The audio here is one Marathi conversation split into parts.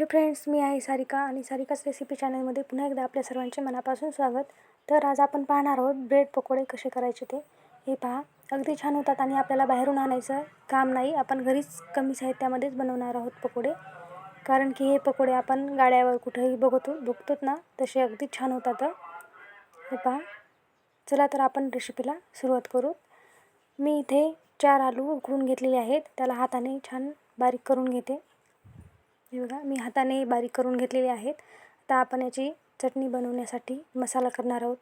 हॅलो फ्रेंड्स मी आहे सारिका आणि सारिकाच रेसिपी चॅनलमध्ये पुन्हा एकदा आपल्या सर्वांचे मनापासून स्वागत. तर आज आपण पाहणार आहोत ब्रेड पकोडे कसे करायचे ते. हे पहा अगदी छान होतात आणि आपल्याला बाहेरून आणायचं काम नाही. आपण घरीच कमी साहित्यामध्येच बनवणार आहोत पकोडे. कारण की हे पकोडे आपण गाड्यावर कुठेही बघतो बघतोत ना तसे अगदी छान होतात. हे पहा चला तर आपण रेसिपीला सुरुवात करू. मी इथे चार आलू उकडून घेतलेले आहेत. त्याला हाताने छान बारीक करून घेते. हे बघा मी हाताने बारीक करून घेतलेले आहेत. आता आपण याची चटणी बनवण्यासाठी मसाला करणार आहोत.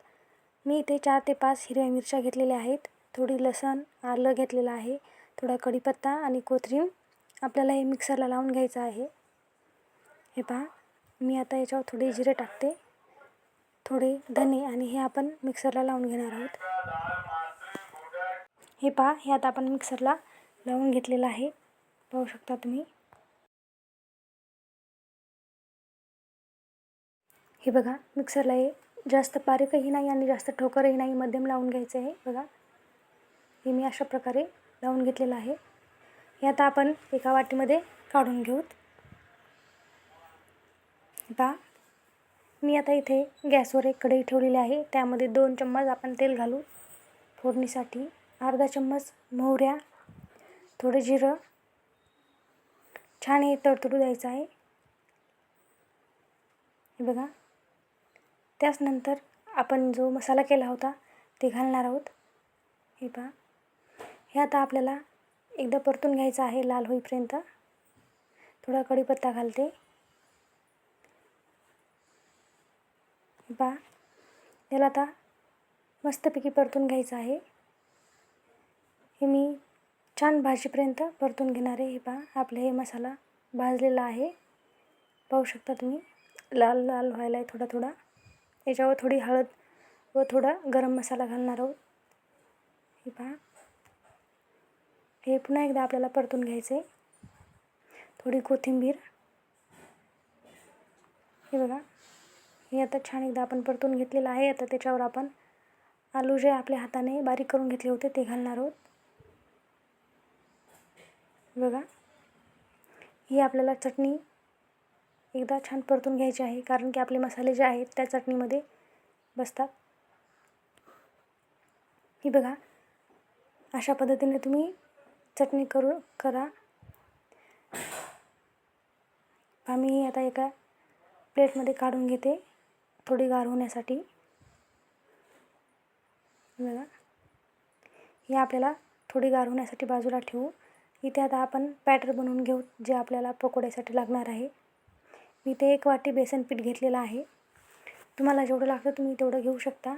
मी इथे चार ते पाच हिरव्या मिरच्या घेतलेल्या आहेत. थोडी लसण आलं घेतलेलं आहे. थोडा कढीपत्ता आणि कोथिंबीर आपल्याला हे मिक्सरला लावून घ्यायचं आहे. हे पहा मी आता याच्यावर थोडे जिरे टाकते. थोडे धने आणि हे आपण मिक्सरला लावून घेणार आहोत. हे पहा हे आता आपण मिक्सरला लावून घेतलेलं आहे. पाहू शकता तुम्ही. हे बघा मिक्सरला हे जास्त बारीकही नाही आणि जास्त ठोकरही नाही मध्यम लावून घ्यायचं आहे. बघा हे मी अशा प्रकारे लावून घेतलेलं आहे. हे आता आपण एका वाटीमध्ये काढून घेऊत. पहा मी आता इथे गॅसवर एक कढई ठेवलेली आहे. त्यामध्ये दोन चम्मच आपण तेल घालू. फोडणीसाठी अर्धा चम्मच मोहऱ्या थोडं जिरं छान हे तडतडू द्यायचं आहे. हे बघा त्याचनंतर आपण जो मसाला केला होता ते घालणार आहोत. हे पहा. हे आता आपल्याला एकदा परतून घ्यायचं आहे लाल होईपर्यंत. थोडा कढीपत्ता घालते. हे पहा. याला आता मस्तपैकी परतून घ्यायचं आहे. हे मी छान भाजीपर्यंत परतून घेणार आहे. हे पहा. आपले हे मसाला भाजलेला आहे. पाहू शकता तुम्ही. लाल लाल व्हायला आहे थोडा थोडा. याच्यावर थोडी हळद व थोडा गरम मसाला घालणार आहोत. हे पहा. हे पुन्हा एकदा आपल्याला परतून घ्यायचं आहे. थोडी कोथिंबीर. हे बघा. हे आता छान एकदा आपण परतून घेतलेलं आहे. आता त्याच्यावर आपण आलू जे आपल्या हाताने बारीक करून घेतले होते ते घालणार आहोत. बघा. ही आपल्याला चटणी एकदा छान परतून घ्यायची आहे कारण की आपले मसाले जे आहेत त्या चटणीमध्ये बसतात. ही बघा अशा पद्धतीने तुम्ही चटणी करू करा. आम्ही आता एका प्लेटमध्ये काढून घेते थोडी गार होण्यासाठी. बघा हे आपल्याला थोडी गार होण्यासाठी बाजूला ठेवू. इथे आता आपण बॅटर बनवून घेऊ जे आपल्याला पकोड्यासाठी लागणार आहे. मी ते एक वाटी बेसन पीठ घेतलेलं आहे. तुम्हाला जेवढं लागतं तुम्ही तेवढं घेऊ शकता.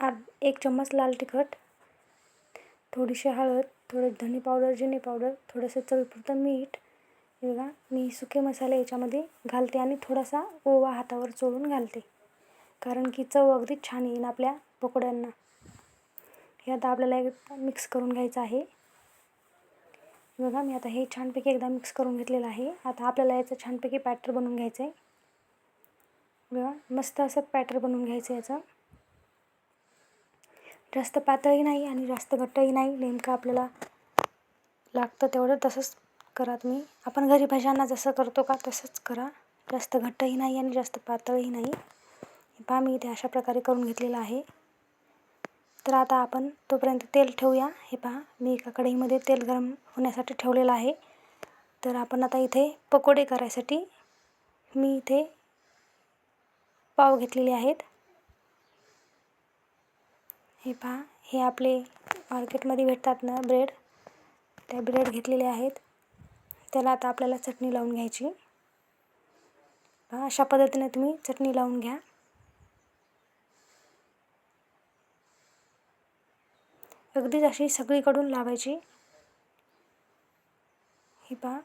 आर एक चम्मच लाल तिखट थोडीशी हळद थोडं धने पावडर जिने पावडर थोडंसं चवीपुरतं मीठ. हे बघा मी सुके मसाले याच्यामध्ये घालते आणि थोडासा ओवा हातावर चोळून घालते. कारण की चव अगदी छान येईन आपल्या पकोड्यांना. हे आता आपल्याला एक मिक्स करून घ्यायचं आहे. बघा मी आता हे छानपैकी एकदा मिक्स करून घेतलेलं आहे. आता आपल्याला याचं छानपैकी पॅटर बनवून घ्यायचं आहे बघा मस्त असं पॅटर बनवून घ्यायचं याचं. जास्त पातळही नाही आणि जास्त घट्टही नाही. नेमकं आपल्याला लागतं तेवढं तसंच करा तुम्ही. आपण घरी भाज्यांना जसं करतो का तसंच करा. जास्त घट्टही नाही आणि जास्त पातळही नाही. पहा मी इथे अशा प्रकारे करून घेतलेलं आहे. तर आता आपण तोपर्यंत तेल ठेवूया. हे पहा मी एका कढईमध्ये तेल गरम होण्यासाठी ठेवलेलं आहे. तर आपण आता इथे पकोडे करायसाठी मी इथे पाव घेतलेले आहेत. हे पहा हे आपले मार्केटमध्ये भेटतात ना ब्रेड त्या ब्रेड घेतलेले आहेत. त्याला आता आपल्याला चटणी लावून घ्यायची. पहा अशा पद्धतीने तुम्ही चटणी लावून घ्या. अगदीच अशी सगळीकडून लावायची. ही पहा.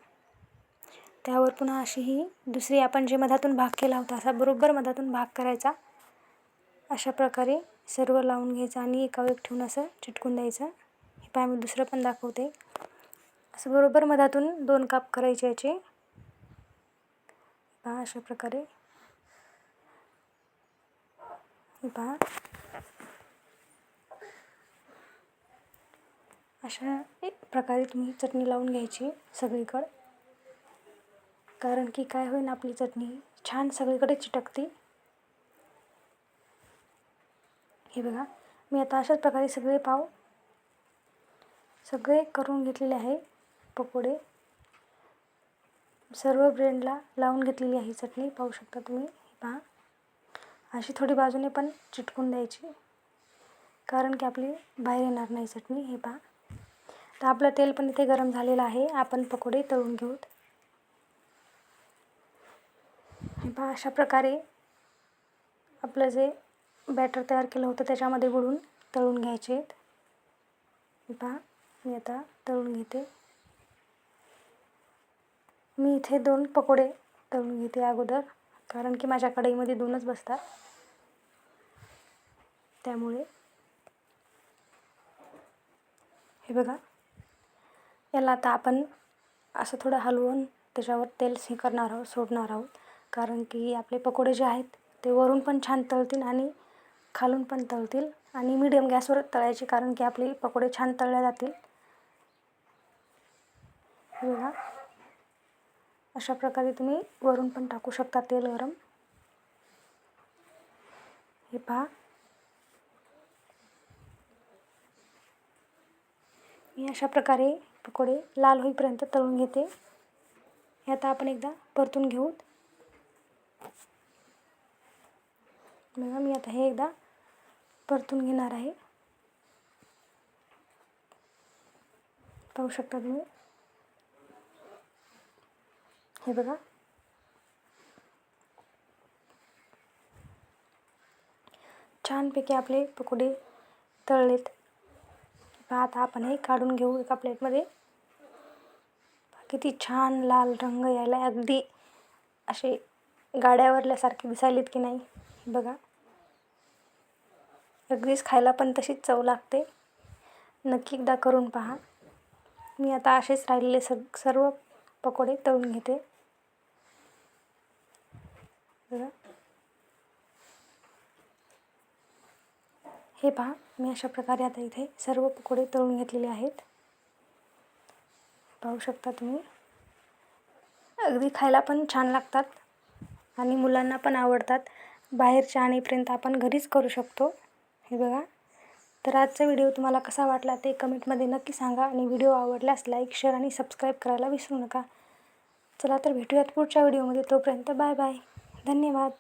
त्यावर पुन्हा अशी ही दुसरी आपण जे मधातून भाग केला होता असा बरोबर मधातून भाग करायचा. अशा प्रकारे सर्व लावून घ्यायचं आणि एका एक ठेवून असं चिटकून द्यायचं. हे पहा मी दुसरं पण दाखवते. असं बरोबर मधातून दोन काप करायचे याचे. पहा अशा प्रकारे. पहा. अशा एक प्रकारे तुम्ही चटणी लावून घ्यायची सगळीकडे. कारण की काय होईल आपली चटणी छान सगळीकडे चिटकते. हे बघा मी आता अशाच प्रकारे सगळे पाव सगळे करून घेतलेले आहे पकोडे. सर्व ब्रेडला लावून घेतलेली आहे चटणी पाहू शकता तुम्ही हे पहा. अशी थोडी बाजूने पण चिटकून द्यायची. कारण की आपली बाहेर येणार नाही चटणी हे पहा. तर आपलं तेल पण इथे गरम झालेलं आहे. आपण पकोडे तळून घेऊत हे पहा अशा प्रकारे आपलं जे बॅटर तयार केलं होतं त्याच्यामध्ये बुडून तळून घ्यायचे आहेत. हे पहा मी आता तळून घेते. मी इथे दोन पकोडे तळून घेते अगोदर कारण की माझ्या कढईमध्ये दोनच बसतात. त्यामुळे हे बघा याला आता आपण असं थोडं हलवून त्याच्यावर तेल हे करणार आहोत सोडणार आहोत. कारण की आपले पकोडे जे आहेत ते वरून पण छान तळतील आणि खालून पण तळतील आणि मीडियम गॅसवर तळायचे कारण की आपले पकोडे छान तळले जातील. बघा. अशा प्रकारे तुम्ही वरून पण टाकू शकता तेल गरम. हे पहा. मी अशा प्रकारे पकोडे लाल होईपर्यंत तळून घेते. हे आता आपण एकदा परतून घेऊत. बघा मी आता हे एकदा परतून घेणार आहे. पाहू शकता तुम्ही? हे बघा. छानपैकी आपले पकोडे तळलेत. आता आपण हे काढून घेऊ एका प्लेटमध्ये? किती छान लाल रंग यायला अगदी असे गाड्यावरल्यासारखे दिसायलेत की नाही बघा. अगदीच खायला पण तशीच चव लागते. नक्की एकदा करून पहा. मी आता असेच राहिलेले सग सर्व पकोडे तळून घेते. बघा. हे पहा मी अशा प्रकारे आता इथे सर्व पकोडे तळून घेतलेले आहेत. पाहू शकता तुम्ही. अगदी खायला पण छान लागतात आणि मुलांना पण आवडतात. बाहेरच्या आणीपर्यंत आपण घरीच करू शकतो. हे बघा. तर आजचा व्हिडिओ तुम्हाला कसा वाटला ते कमेंटमध्ये नक्की सांगा आणि व्हिडिओ आवडल्यास लाईक शेअर आणि सबस्क्राईब करायला विसरू नका. चला तर भेटूयात पुढच्या व्हिडिओमध्ये. तोपर्यंत बाय बाय. धन्यवाद.